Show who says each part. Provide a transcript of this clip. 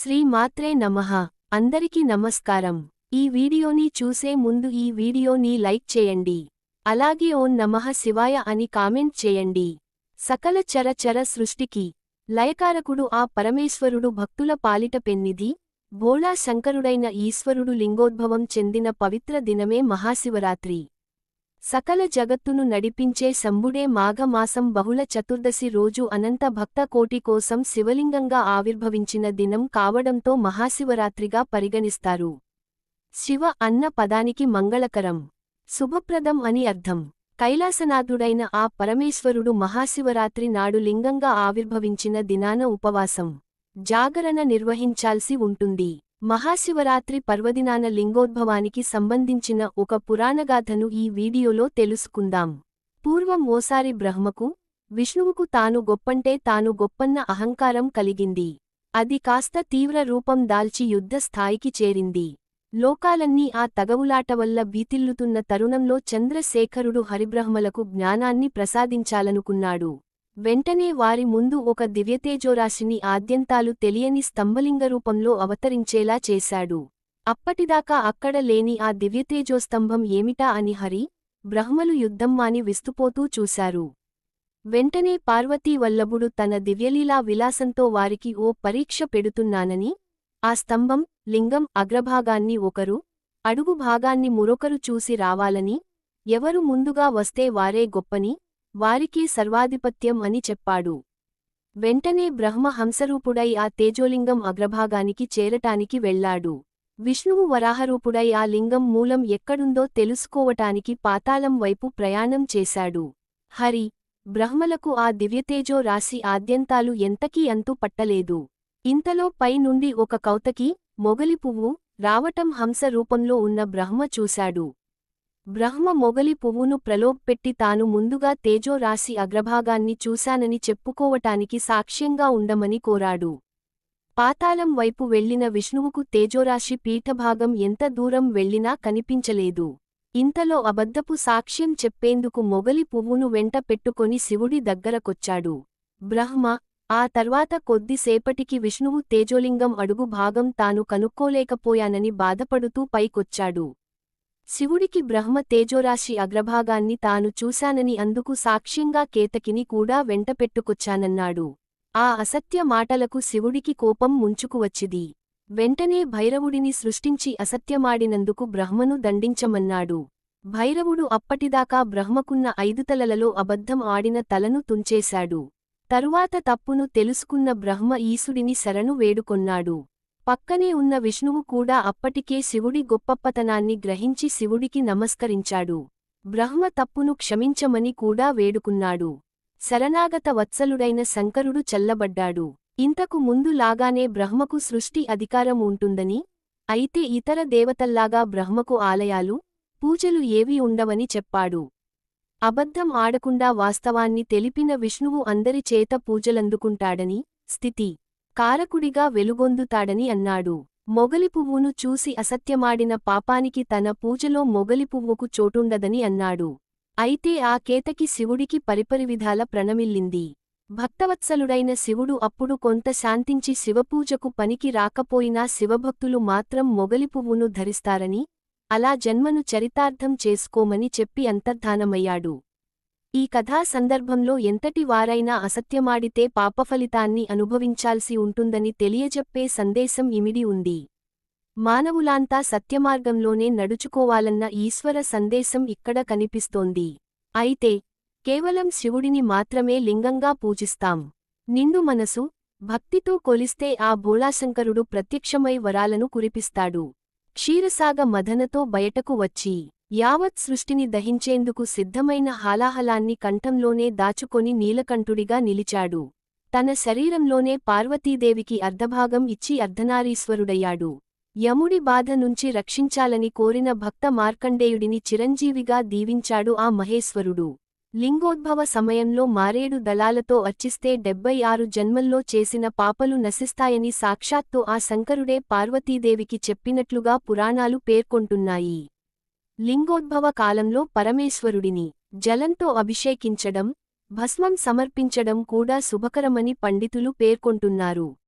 Speaker 1: శ్రీ మాత్రే నమః. అందరికీ నమస్కారం. ఈ వీడియోని చూసే ముందు ఈ వీడియోని లైక్ చేయండి. అలాగే ఓం నమః శివాయ అని కామెంట్ చేయండి. సకల చర చర సృష్టికి లయకారకుడు ఆ పరమేశ్వరుడు భక్తుల పాలిట పెన్నిధి భోళా శంకరుడైన ఈశ్వరుడు లింగోద్భవం చెందిన పవిత్ర దినమే మహాశివరాత్రి. సకల జగత్తును నడిపించే శంభుడే మాఘమాసం బహుళ చతుర్దశి రోజు అనంత భక్త కోటి కోసం శివలింగంగా ఆవిర్భవించిన దినం కావడంతో మహాశివరాత్రిగా పరిగణిస్తారు. శివ అన్న పదానికి మంగళకరం. శుభప్రదం అని అర్థం. కైలాసనాథుడైన ఆ పరమేశ్వరుడు మహాశివరాత్రి నాడు లింగంగా ఆవిర్భవించిన దినాన ఉపవాసం. జాగరణ నిర్వహించాల్సి ఉంటుంది. మహాశివరాత్రి పర్వదినాన లింగోద్భవానికి సంబంధించిన ఒక పురాణగాథను ఈ వీడియోలో తెలుసుకుందాం. పూర్వం ఓసారి బ్రహ్మకు విష్ణువుకు తాను గొప్పంటే తాను గొప్పన్న అహంకారం కలిగింది. అది కాస్త తీవ్ర రూపం దాల్చి యుద్ధ స్థాయికి చేరింది. లోకాలన్నీ ఆ తగవులాట వల్ల భీతిల్లుతున్న తరుణంలో చంద్రశేఖరుడు హరిబ్రహ్మలకు జ్ఞానాన్ని ప్రసాదించాలనుకున్నాడు. వెంటనే వారి ముందు ఒక దివ్యతేజోరాశిని ఆద్యంతాలు తెలియని స్తంభలింగ రూపంలో అవతరించేలా చేశాడు. అప్పటిదాకా అక్కడ లేని ఆ దివ్యతేజోస్తంభం ఏమిటా అని హరి బ్రహ్మలు యుద్ధం మాని విస్తుపోతూ చూశారు. వెంటనే పార్వతీ వల్లభుడు తన దివ్యలీలా విలాసంతో వారికి ఓ పరీక్ష పెడుతున్నానని ఆ స్తంభం లింగం అగ్రభాగాన్ని ఒకరు అడుగు భాగాన్ని మరొకరు చూసి రావాలని ఎవరు ముందుగా వస్తే వారే గొప్పని వారికీ సర్వాధిపత్యం అని చెప్పాడు. వెంటనే బ్రహ్మ హంసరూపుడై ఆ తేజోలింగం అగ్రభాగానికి చేరటానికి వెళ్ళాడు విష్ణువు వరాహరూపుడై ఆ లింగం మూలం ఎక్కడుందో తెలుసుకోవటానికి పాతాళం వైపు ప్రయాణం చేశాడు. హరి బ్రహ్మలకు ఆ దివ్యతేజో రాశి ఆద్యంతాలు ఎంతకీ అంతు పట్టలేదు. ఇంతలో పై నుండి ఒక కౌతకి మొగలి పువ్వు రావటం హంస రూపంలో ఉన్న బ్రహ్మ చూశాడు. బ్రహ్మ మొగలి పువ్వును ప్రలోభపెట్టి తాను ముందుగా తేజోరాశి అగ్రభాగాన్ని చూశానని చెప్పుకోవటానికి సాక్ష్యంగా ఉండమని కోరాడు. పాతాళం వైపు వెళ్ళిన విష్ణువుకు తేజోరాశి పీఠభాగం ఎంత దూరం వెళ్ళినా కనిపించలేదు. ఇంతలో అబద్ధపు సాక్ష్యం చెప్పేందుకు మొగలి పువ్వును వెంట పెట్టుకొని శివుడి దగ్గరకొచ్చాడు. బ్రహ్మ ఆ తర్వాత కొద్దిసేపటికి విష్ణువు తేజోలింగం అడుగు భాగం తాను కనుక్కోలేకపోయానని బాధపడుతూ పైకొచ్చాడు. శివుడికి బ్రహ్మ తేజోరాశి అగ్రభాగాన్ని తాను చూశానని అందుకు సాక్ష్యంగా కేతకిని కూడా వెంటపెట్టుకొచ్చానన్నాడు ఆ అసత్య మాటలకు శివుడికి కోపం ముంచుకువచ్చిది వెంటనే భైరవుడిని సృష్టించి అసత్యమాడినందుకు బ్రహ్మను దండించమన్నాడు. భైరవుడు అప్పటిదాకా బ్రహ్మకున్న ఐదు తలలలో అబద్ధం ఆడిన తలను తుంచేశాడు. తరువాత తప్పును తెలుసుకున్న బ్రహ్మ ఈసుడిని శరణు వేడుకొన్నాడు. పక్కనే ఉన్న విష్ణువు కూడా అప్పటికే శివుడి గొప్పప్పతనాన్ని గ్రహించి శివుడికి నమస్కరించాడు. బ్రహ్మ తప్పును క్షమించమని కూడా వేడుకున్నాడు. శరణాగత వత్సలుడైన శంకరుడు చల్లబడ్డాడు. ఇంతకు ముందు లాగానే బ్రహ్మకు సృష్టి అధికారం ఉంటుందని అయితే ఇతర దేవతల్లాగా బ్రహ్మకు ఆలయాలు పూజలు ఏవీ ఉండవని చెప్పాడు. అబద్ధం ఆడకుండా వాస్తవాన్ని తెలిపిన విష్ణువు అందరి చేత పూజలందుకుంటాడని స్థితి. కారకుడిగా వెలుగొందుతాడని అన్నాడు. మొగలిపువ్వును చూసి అసత్యమాడిన పాపానికి తన పూజలో మొగలి పువ్వుకు చోటుండదని అన్నాడు. అయితే ఆ కేతకి శివుడికి పరిపరివిధాల ప్రణమిల్లింది. భక్తవత్సలుడైన శివుడు అప్పుడు కొంత శాంతించి శివపూజకు పనికి రాకపోయినా శివభక్తులు మాత్రం మొగలి పువ్వును ధరిస్తారని అలా జన్మను చరితార్థం చేసుకోమని చెప్పి అంతర్ధానమయ్యాడు. ఈ కథా సందర్భంలో ఎంతటి వారైనా అసత్యమాడితే పాపఫలితాన్ని అనుభవించాల్సి ఉంటుందని తెలియజెప్పే సందేశం ఇమిడి ఉంది. మానవులాంతా సత్యమార్గంలోనే నడుచుకోవాలన్న ఈశ్వర సందేశం ఇక్కడ కనిపిస్తోంది. అయితే కేవలం శివుడిని మాత్రమే లింగంగా పూజిస్తాం. నిండు మనసు భక్తితో కొలిస్తే ఆ భోళాశంకరుడు ప్రత్యక్షమై వరాలను కురిపిస్తాడు. క్షీరసాగ మదనతో బయటకు వచ్చి యావత్ సృష్టిని దహించేందుకు సిద్ధమైన హాలాహలాన్ని కంఠంలోనే దాచుకొని నీలకంఠుడిగా నిలిచాడు. తన శరీరంలోనే పార్వతీదేవికి అర్ధభాగం ఇచ్చి అర్ధనారీశ్వరుడయ్యాడు. యముడి బాధ నుంచి రక్షించాలని కోరిన భక్త మార్కండేయుడిని చిరంజీవిగా దీవించాడు ఆ మహేశ్వరుడు. లింగోద్భవ సమయంలో మారేడు దళాలతో అర్చిస్తే డెబ్బై ఆరు జన్మల్లో చేసిన పాపలు నశిస్తాయని సాక్షాత్తు ఆ శంకరుడే పార్వతీదేవికి చెప్పినట్లుగా పురాణాలు పేర్కొంటున్నాయి. లింగోద్భవ కాలంలో పరమేశ్వరుడిని జలంతో అభిషేకించడం భస్మం సమర్పించడం కూడా శుభకరమని పండితులు పేర్కొంటున్నారు.